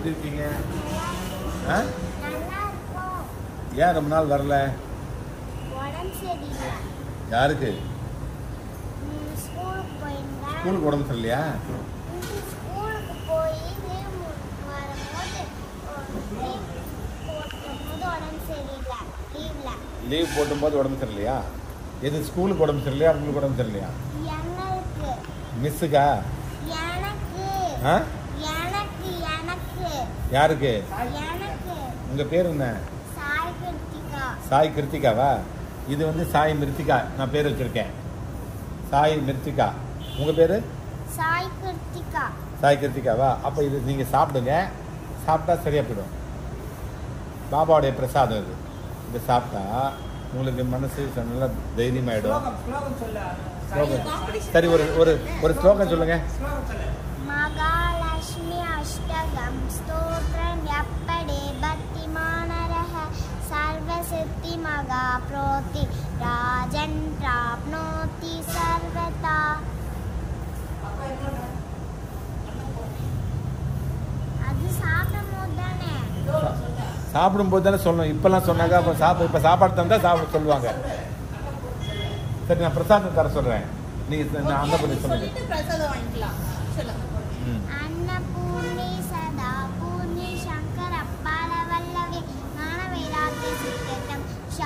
எப்படி இருக்கீங்க? ஆ? ஏன் ரொம்ப நாள் வரல? யாருக்கு? ஸ்கூலுக்கு உடம்பு சரியில்லையா? லீவ் போட்டும்போது உடம்பு சரியில்லையா? எது ஸ்கூலுக்கு உடம்பு சரியில்லையா? உங்களுக்கு உடம்பு சரியில்லையா? மிஸ்ஸுக்கா ஆ? யாருக்கு? உங்கள் பேர் என்ன? சாய் கிருத்திகா. சாய் கிருத்திகாவா? இது வந்து சாய் மிருத்திகா. நான் பேர் வச்சுருக்கேன். சாய் மிருத்திகா. உங்கள் பேர்? சாய் கிருத்திகா. சாய் கிருத்திகாவா? அப்போ இது நீங்கள் சாப்பிடுங்க. சாப்பிட்டா சரியாக போயிடும். பாபாவுடைய பிரசாதம் இது. இது சாப்பிட்டா உங்களுக்கு மனசு நல்லா தைரியமாயிடும். சரி ஒரு ஒரு ஒரு ஸ்லோகம் சொல்லுங்க. சர்வதா அது சாப்பிடும் போது தானே சாப்பிடும்போது தானே? சொல்லணும். இப்போல்லாம் சொன்னாங்க அப்போ சாப்பிட இப்போ சாப்பாடு தந்தால் சாப்பிட சொல்லுவாங்க. சரி நான் பிரசாதம் தர சொல்கிறேன் நீங்கள் நான் அந்த பண்ணி சொல்லுங்க. சொல்லிட்டு பிரசாதம் வாங்கிக்கலாம். சொல்லுங்க. ம்.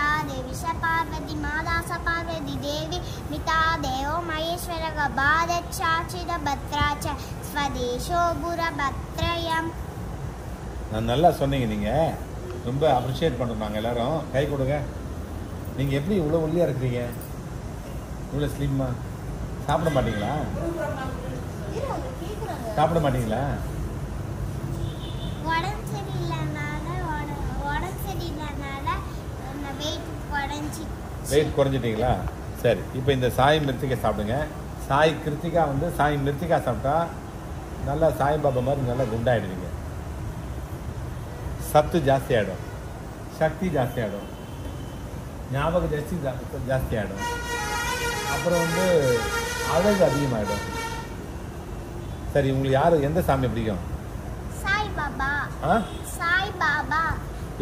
சித்தம் ஷாதேவி ச பார்வதி மாதா ச பார்வதி தேவி மிதா தேவோ மகேஸ்வர பாதச்சாச்சித பத்ராச்ச ஸ்வதேஷோ புர பத்ரயம் நான் நல்லா சொன்னீங்க நீங்கள் ரொம்ப அப்ரிஷியேட் பண்ணுறோம் நாங்கள் எல்லாரும். கை கொடுங்க. நீங்கள் எப்படி இவ்வளோ ஒல்லியாக இருக்கிறீங்க? இவ்வளோ ஸ்லிம்மா சாப்பிட மாட்டீங்களா. சாப்பிட மாட்டீங்களா உடம்பு சரியில்லைனால உட- உடம்பு சரியில்லைனால வெயிட் குறைஞ்சி வெயிட் குறைஞ்சிட்டீங்களா? சரி இப்போ இந்த சாய் மிருத்திகா சாப்பிடுங்க. சாய் கிருத்திகா வந்து சாய் மிருத்திகா சாப்பிட்டா நல்லா சாய்பாபா மாதிரி நல்லா குண்டாயிடுவீங்க. சத்து ஜாஸ்தி ஆகிடும் சக்தி ஜாஸ்தி ஆகிடும் ஞாபக ஜாஸ்தி ஜாஸ்தி ஆகிடும் அப்புறம் வந்து அழகு அதிகமாகிடும் சரி உங்களுக்கு யார் எந்த சாமி பிடிக்கும்? சாய் பாபா. ஆ? சாய் பாபா.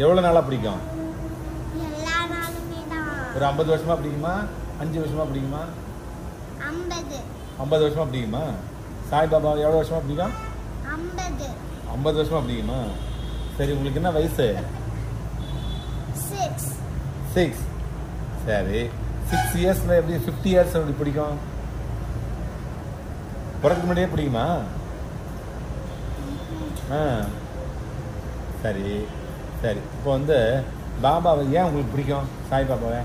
எவ்வளோ நாளாக பிடிக்கும்? ஒரு ஐம்பது வருஷமா பிடிக்குமா? அஞ்சு வருஷமா பிடிக்குமா? ஐம்பது. ஐம்பது வருஷமா பிடிக்குமா? சாய்பாபா எவ்வளோ வருஷமா பிடிக்கும்? ஐம்பது. ஐம்பது வருஷமா பிடிக்குமா? சரி உங்களுக்கு என்ன வயசு? சிக்ஸ் சரி. சிக்ஸ் இயர்ஸில் எப்படி ஃபிஃப்டி இயர்ஸ் எப்படி பிடிக்கும்? பிறகு முன்னாடியே பிடிக்குமா? ஆ. சரி. சரி. இப்போ வந்து பாபாவை ஏன் உங்களுக்கு பிடிக்கும்? சாய்பாபாவை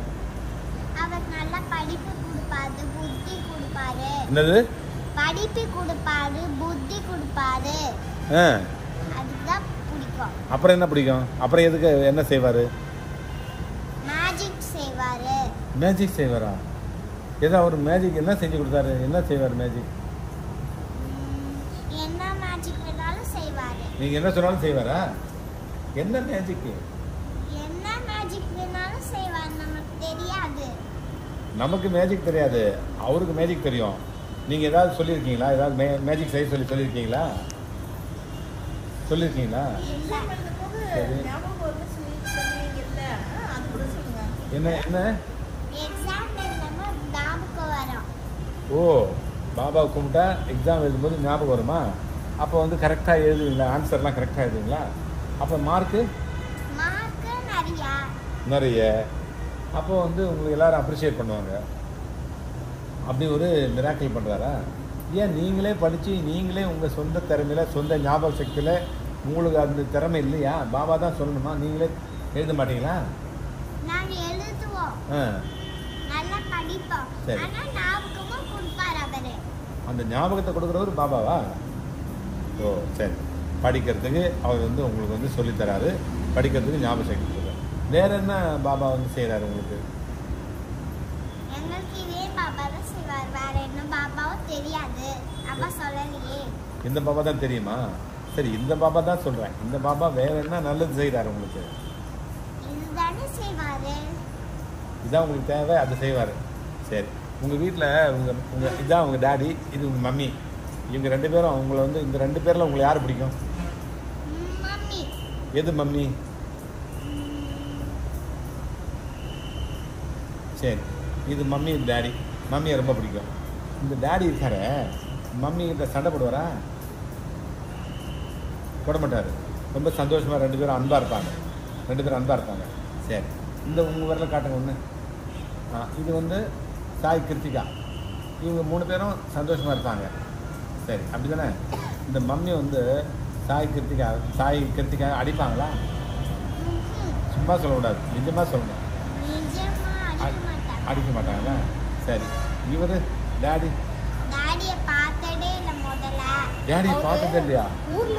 நல்ல படிப்பு கொடுப்பாரு புத்தி கொடுப்பாரு என்னது? படிப்பு கொடுப்பாரு புத்தி கொடுப்பாரு. ஆ. அதுதான் பிடிக்கும். அப்புறம் என்ன பிடிக்கும்? அப்புறம் எதுக்கு என்ன செய்வார்? மேஜிக் செய்வாரு. மேஜிக் செய்வாரா? ஏதோ அவர் மேஜிக் என்ன செஞ்சு கொடுத்தாரு? என்ன செய்வார் மேஜிக் என்ன மேஜிக் வேணாலும் செய்வாரு. நீங்கள் என்ன சொன்னாலும் செய்வாரா? என்ன மேஜிக்கு என்ன மேஜிக் வேணாலும் செய்வாரு நமக்கு தெரியாது. நமக்கு மேஜிக் தெரியாது. அவருக்கு மேஜிக் தெரியும். நீங்கள் ஏதாவது சொல்லியிருக்கீங்களா? ஏதாவது மே மேஜிக் செய்ய சொல்லி சொல்லியிருக்கீங்களா? சொல்லியிருக்கீங்களா? சரி. என்ன என்ன? ஓ பாபாவை கும்பிட்டா எக்ஸாம் எழுதும்போது ஞாபகம் வருமா? அப்போ வந்து கரெக்டாக எழுதுவீங்களா? ஆன்சர்லாம் கரெக்டாக எழுதுவீங்களா? அப்போ மார்க்கு நிறைய. அப்போ வந்து உங்களுக்கு எல்லாரும் அப்ரிஷியேட் பண்ணுவாங்க. அப்படி ஒரு மிராக்கிள் பண்ணுறாரா ஏன் நீங்களே படித்து நீங்களே உங்கள் சொந்த திறமையில சொந்த ஞாபக சக்தியில் உங்களுக்கு அந்த திறமை இல்லையா? பாபா தான் சொல்லணுமா? நீங்களே எழுத மாட்டீங்களா? சரி. அந்த ஞாபகத்தை கொடுக்குறவர் பாபாவா? ஓ சரி. படிக்கிறதுக்கு அவர் வந்து உங்களுக்கு வந்து சொல்லித் தராரு. படிக்கிறதுக்கு ஞாபக சக்தி கொடுக்குறாரு. வேற என்ன பாபா வந்து செய்கிறாரு உங்களுக்கு? எங்களுக்கு இதே பாபா தான் செய்வார் வேற என்ன பாபாவும் தெரியாது. அப்பா சொல்லலையே. இந்த பாபா தான் தெரியுமா? சரி இந்த பாபா தான் சொல்கிறேன் இந்த பாபா வேற என்ன நல்லது செய்கிறாரு உங்களுக்கு? இதுதானே செய்வாரு. இதான் உங்களுக்கு தேவை அதை செய்வார். சரி. உங்கள் வீட்டில் உங்கள் உங்கள் இதான் உங்கள் டாடி இது உங்கள் மம்மி. இவங்க ரெண்டு பேரும் அவங்கள வந்து இந்த ரெண்டு பேரில் உங்களுக்கு யார் பிடிக்கும்? எது மம்மி? சரி. இது மம்மி இது டேடி மம்மியை ரொம்ப பிடிக்கும். இந்த டேடி இருக்காரு மம்மி கிட்ட சண்டை போடுவாரா? போட மாட்டார். ரொம்ப சந்தோஷமாக ரெண்டு பேரும் அன்பாக இருப்பாங்க. ரெண்டு பேரும் அன்பாக இருப்பாங்க. சரி இந்த உங்கள் வரல காட்டுங்க ஒன்று ஆ இது வந்து சாய் கிருத்திகா. இவங்க மூணு பேரும் சந்தோஷமாக இருப்பாங்க. சரி அப்படி தானே இந்த மம்மி வந்து சாய் கிருத்திகா சாய் கிருத்திகா அடிப்பாங்களா? சும்மா சொல்லக்கூடாது. நிஜமாக சொல்லணும். அடிக்க மாட்டாங்க அடிக்க மாட்டாங்களா சரி இவர் டேடி. டாடியை பார்த்ததே இல்லை முதல்ல. டேடி பார்த்தது இல்லையா? ஊர்ல